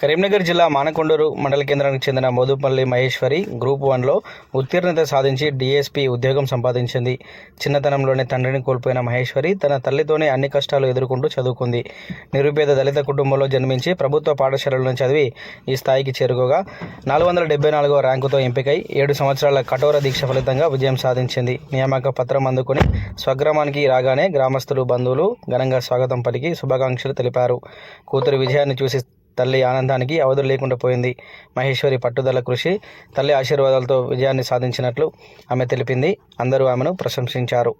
కరీంనగర్ జిల్లా మానకొండూరు మండల కేంద్రానికి చెందిన మోదుపల్లి మహేశ్వరి గ్రూప్ వన్లో ఉత్తీర్ణత సాధించి డీఎస్పీ ఉద్యోగం సంపాదించింది. చిన్నతనంలోనే తండ్రిని కోల్పోయిన మహేశ్వరి తన తల్లితోనే అన్ని కష్టాలు ఎదుర్కొంటూ చదువుకుంది. నిరుపేద దళిత కుటుంబంలో జన్మించి ప్రభుత్వ పాఠశాలలను చదివి ఈ స్థాయికి చేరుకోగా నాలుగు వందల డెబ్బై నాలుగవ ర్యాంకుతో ఎంపికై ఏడు సంవత్సరాల కఠోర దీక్ష ఫలితంగా విజయం సాధించింది. నియామక పత్రం అందుకుని స్వగ్రామానికి రాగానే గ్రామస్తులు బంధువులు ఘనంగా స్వాగతం పలికి శుభాకాంక్షలు తెలిపారు. కూతురు విజయాన్ని చూసి తల్లి ఆనందానికి అవధులు లేకుండా పోయింది. మహేశ్వరి పట్టుదల కృషి తల్లి ఆశీర్వాదాలతో విజయాన్ని సాధించినట్లు ఆమె తెలిపింది. అందరూ ఆమెను ప్రశంసించారు.